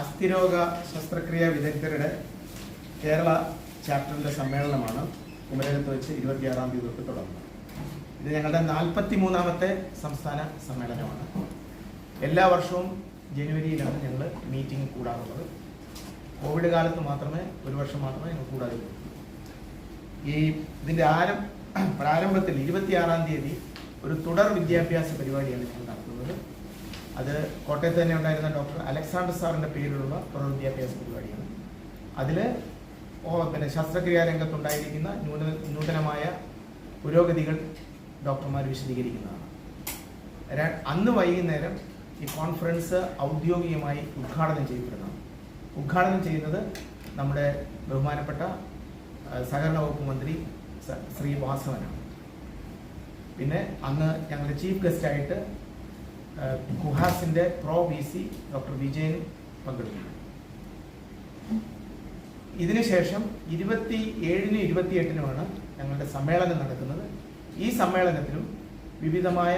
അസ്ഥിരോഗ ശസ്ത്രക്രിയ വിദഗ്ധരുടെ കേരള ചാപ്റ്ററിന്റെ സമ്മേളനമാണ് കുമരകത്ത് വെച്ച് ഇരുപത്തിയാറാം തീയതി തൊട്ട് തുടങ്ങുന്നത്. ഇത് ഞങ്ങളുടെ നാൽപ്പത്തി മൂന്നാമത്തെ സംസ്ഥാന സമ്മേളനമാണ്. എല്ലാ വർഷവും ജനുവരിയിലാണ് ഞങ്ങൾ മീറ്റിംഗ് കൂടാറുള്ളത്. കോവിഡ് കാലത്ത് മാത്രമേ ഒരു വർഷം മാത്രമേ ഞങ്ങൾ കൂടാറുള്ളൂ. ഈ ഇതിന്റെ ആരം പ്രാരംഭത്തിൽ ഇരുപത്തിയാറാം തീയതി ഒരു തുടർ വിദ്യാഭ്യാസ പരിപാടിയാണ് ഞങ്ങൾ നടത്തുന്നത്. അത് കോട്ടയത്ത് തന്നെ ഉണ്ടായിരുന്ന ഡോക്ടർ അലക്സാണ്ടർ സാറിന്റെ പേരിലുള്ള തുടർ വിദ്യാഭ്യാസ പരിപാടിയാണ്. അതിൽ ഓ പിന്നെ ശസ്ത്രക്രിയാ രംഗത്തുണ്ടായിരിക്കുന്ന ന്യൂന നൂതനമായ പുരോഗതികൾ ഡോക്ടർമാർ വിശദീകരിക്കുന്നതാണ്. അന്ന് വൈകുന്നേരം ഈ കോൺഫറൻസ് ഔദ്യോഗികമായി ഉദ്ഘാടനം ചെയ്യപ്പെടുന്നതാണ്. ഉദ്ഘാടനം ചെയ്യുന്നത് നമ്മുടെ ബഹുമാനപ്പെട്ട സഹകരണ വകുപ്പ് മന്ത്രി ശ്രീ വാസവനാണ്. പിന്നെ അന്ന് ഞങ്ങളുടെ ചീഫ് ഗസ്റ്റായിട്ട് കുഹാസിന്റെ pro V C doctor Vijayan പങ്കെടുക്കുന്നു. ഇതിനുശേഷം ഇരുപത്തി ഏഴിനും ഇരുപത്തിയെട്ടിനുമാണ് ഞങ്ങളുടെ സമ്മേളനം നടക്കുന്നത്. ഈ സമ്മേളനത്തിലും വിവിധമായ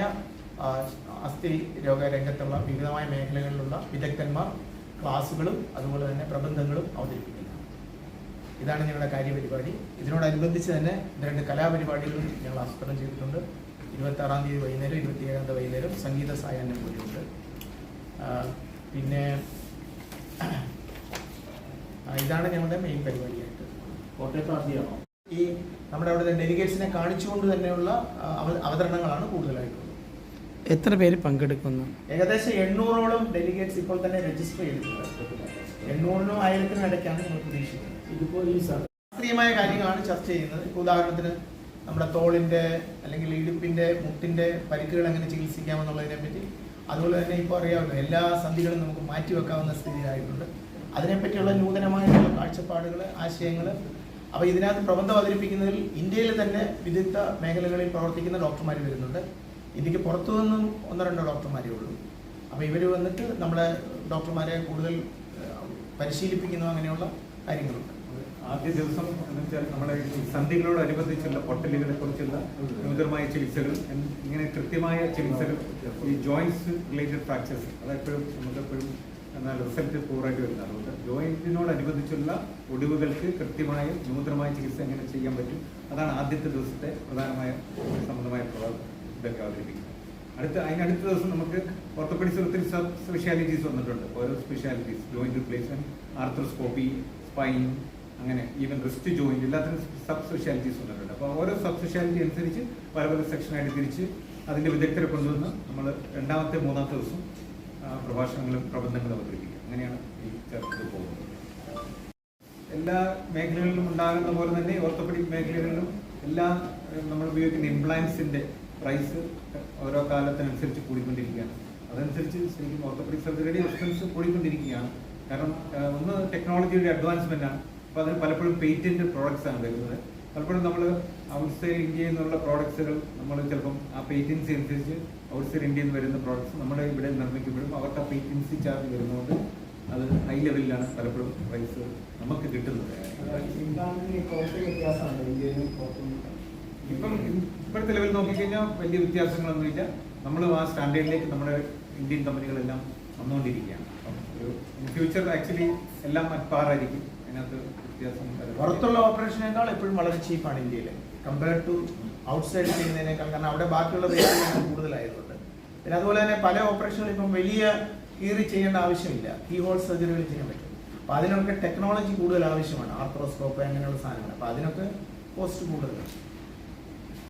അസ്ഥി രോഗ രംഗത്തുള്ള വിവിധമായ മേഖലകളിലുള്ള വിദഗ്ധന്മാർ ക്ലാസ്സുകളും അതുപോലെ തന്നെ പ്രബന്ധങ്ങളും അവതരിപ്പിക്കുന്നു. ഇതാണ് ഞങ്ങളുടെ കാര്യപരിപാടി. ഇതിനോടനുബന്ധിച്ച് തന്നെ രണ്ട് കലാപരിപാടികളും ഞങ്ങൾ ആസൂത്രണം ചെയ്തിട്ടുണ്ട്. ഇരുപത്തി ആറാം തീയതി വൈകുന്നേരം ഇരുപത്തി ഏഴാം തീയതി വൈകുന്നേരം സംഗീത സായാഹ്നം കൂടിയുണ്ട്. പിന്നെ ഇതാണ് ഞങ്ങളുടെ മെയിൻ പരിപാടിയായിട്ട്. കോട്ടയത്ത് ആദ്യമാണോ? ഈ നമ്മുടെ അവിടെ ഡെലിഗേറ്റ്സിനെ കാണിച്ചുകൊണ്ട് തന്നെയുള്ള അവതരണങ്ങളാണ് കൂടുതലായിട്ടുള്ളത് എത്ര പേര് പങ്കെടുക്കുന്നു? ഏകദേശം എണ്ണൂറോളം ഡെലിഗേറ്റ്സ് ഇപ്പോൾ തന്നെ രജിസ്റ്റർ ചെയ്തിട്ടുണ്ട്. എണ്ണൂറിനും ആയിരത്തിനും ഇടയ്ക്കാണ് നമ്മൾ പ്രതീക്ഷിക്കുന്നത്. ഇതിപ്പോൾ ഈ ശാസ്ത്രീയമായ കാര്യങ്ങളാണ് ചർച്ച ചെയ്യുന്നത്. ഇപ്പൊ ഉദാഹരണത്തിന് നമ്മുടെ തോളിന്റെ അല്ലെങ്കിൽ ഇടുപ്പിന്റെ മുട്ടിന്റെ പരിക്കുകൾ എങ്ങനെ ചികിത്സിക്കാമെന്നുള്ളതിനെ പറ്റി അതുപോലെ തന്നെ ഇപ്പോൾ അറിയാമല്ലോ എല്ലാ സന്ധികളും നമുക്ക് മാറ്റിവെക്കാവുന്ന സ്ഥിതിയായിട്ടുണ്ട്. അതിനെപ്പറ്റിയുള്ള നൂതനമായിട്ടുള്ള കാഴ്ചപ്പാടുകൾ ആശയങ്ങൾ. അപ്പോൾ ഇതിനകത്ത് പ്രബന്ധം അവതരിപ്പിക്കുന്നതിൽ ഇന്ത്യയിൽ തന്നെ വിദഗ്ധ മേഖലകളിൽ പ്രവർത്തിക്കുന്ന ഡോക്ടർമാർ വരുന്നുണ്ട്. ഇന്ത്യയ്ക്ക് പുറത്തു നിന്നും ഒന്നോ രണ്ടോ ഡോക്ടർമാരേ ഉള്ളൂ. അപ്പോൾ ഇവർ വന്നിട്ട് നമ്മളെ ഡോക്ടർമാരെ കൂടുതൽ പരിശീലിപ്പിക്കുന്നു അങ്ങനെയുള്ള കാര്യങ്ങളുണ്ട്. ആദ്യ ദിവസം എന്ന് വെച്ചാൽ നമ്മുടെ ഈ സന്ധികളോടനുബന്ധിച്ചുള്ള പൊട്ടലുകളെ കുറിച്ചുള്ള നൂതനമായ ചികിത്സകൾ ഇങ്ങനെ കൃത്യമായ ചികിത്സകൾ ഈ ജോയിൻസ് റിലേറ്റഡ് ഫ്രാക്ചേഴ്സ് അതെപ്പോഴും നമുക്കെപ്പോഴും എന്നാൽ റിസൾട്ട് പൂറായിട്ട് വരുന്നത് അതുകൊണ്ട് ജോയിന്റിനോടനുബന്ധിച്ചുള്ള ഒടിവുകൾക്ക് കൃത്യമായ നൂതനമായ ചികിത്സ എങ്ങനെ ചെയ്യാൻ പറ്റും? അതാണ് ആദ്യത്തെ ദിവസത്തെ പ്രധാനമായ സംബന്ധമായ ഇതൊക്കെ അവതരിപ്പിക്കുന്നത്. അടുത്ത അതിനടുത്ത ദിവസം നമുക്ക് ഓർത്തോപെഡിക്സ് ഒത്തിരി സബ് സ്പെഷ്യാലിറ്റീസ് വന്നിട്ടുണ്ട്. ഓരോ specialities joint replacement arthroscopy spine അങ്ങനെ ഈവൻ റിസ്റ്റ് ജോയിന്റ് എല്ലാത്തിനും സബ് സ്പെഷ്യാലിറ്റീസ് ഉണ്ടല്ലോ അപ്പോൾ ഓരോ സബ് സ്പെഷ്യാലിറ്റി അനുസരിച്ച് പല പല സെക്ഷനായിട്ട് തിരിച്ച് അതിന്റെ വിദഗ്ധരെ കൊണ്ടുവന്ന് നമ്മൾ രണ്ടാമത്തെ മൂന്നാമത്തെ ദിവസം പ്രഭാഷണങ്ങളും പ്രബന്ധങ്ങളും അവതരിപ്പിക്കുക അങ്ങനെയാണ് ഈ ചർച്ച പോകുന്നത്. എല്ലാ മേഖലകളിലും ഉണ്ടാകുന്ന പോലെ തന്നെ ഓർത്തോപെഡിക് മേഖലകളിലും എല്ലാ നമ്മൾ ഉപയോഗിക്കുന്ന ഇംപ്ലാൻസിന്റെ പ്രൈസ് ഓരോ കാലത്തിനനുസരിച്ച് കൂടിക്കൊണ്ടിരിക്കുകയാണ്. അതനുസരിച്ച് ശരിക്കും ഓർത്തോപെഡിക് സർജറിയുടെ എക്സ്പെൻസ് കൂടിക്കൊണ്ടിരിക്കുകയാണ്. കാരണം ഒന്ന് ടെക്നോളജിയുടെ അഡ്വാൻസ്മെന്റ് ആണ്. അപ്പോൾ അതിന് പലപ്പോഴും പേറ്റന്റ് പ്രോഡക്ട്സ് ആണ് വരുന്നത്. പലപ്പോഴും നമ്മൾ ഔട്ട്സൈഡ് ഇന്ത്യയിൽ നിന്നുള്ള പ്രോഡക്ട്സുകൾ നമ്മൾ ചിലപ്പം ആ പേറ്റൻസി അനുസരിച്ച് ഔട്ട്സൈഡ് ഇന്ത്യയിൽ നിന്ന് വരുന്ന പ്രോഡക്ട്സ് നമ്മുടെ ഇവിടെ നിർമ്മിക്കുമ്പോഴും അവർക്ക് ആ പേറ്റൻസി ചാർജ് വരുന്നതുകൊണ്ട് അത് ഹൈ ലെവലിലാണ് പലപ്പോഴും പ്രൈസ് നമുക്ക് കിട്ടുന്നത്. ഇപ്പം ഇപ്പോഴത്തെ ലെവൽ നോക്കിക്കഴിഞ്ഞാൽ വലിയ വ്യത്യാസങ്ങളൊന്നുമില്ല. നമ്മൾ ആ സ്റ്റാൻഡേർഡിലേക്ക് നമ്മുടെ ഇന്ത്യൻ കമ്പനികളെല്ലാം വന്നുകൊണ്ടിരിക്കുകയാണ്. അപ്പം ഒരു ഫ്യൂച്ചർ ആക്ച്വലി എല്ലാം അറ്റ്പാറായിരിക്കും അതിനകത്ത്. പുറത്തുള്ള ഓപ്പറേഷനേക്കാൾ എപ്പോഴും വളരെ ചീപ്പാണ് ഇന്ത്യയിൽ കമ്പയർഡ് ടു ഔട്ട്സൈഡ് ചെയ്യുന്നതിനേക്കാൾ കാരണം അവിടെ ബാക്കിയുള്ള വേദന കൂടുതലായതുകൊണ്ട്. പിന്നെ അതുപോലെ തന്നെ പല ഓപ്പറേഷനുകൾ ഇപ്പം വലിയ കീറി ചെയ്യേണ്ട ആവശ്യമില്ല. കീ ഹോൾ സർജറികൾ ചെയ്യാൻ പറ്റും. അപ്പോൾ അതിനൊക്കെ ടെക്നോളജി കൂടുതൽ ആവശ്യമാണ്. ആർത്രോസ്കോപ്പ് അങ്ങനെയുള്ള സാധനങ്ങൾ. അപ്പോൾ അതിനൊക്കെ കോസ്റ്റ് കൂടുതലാണ്.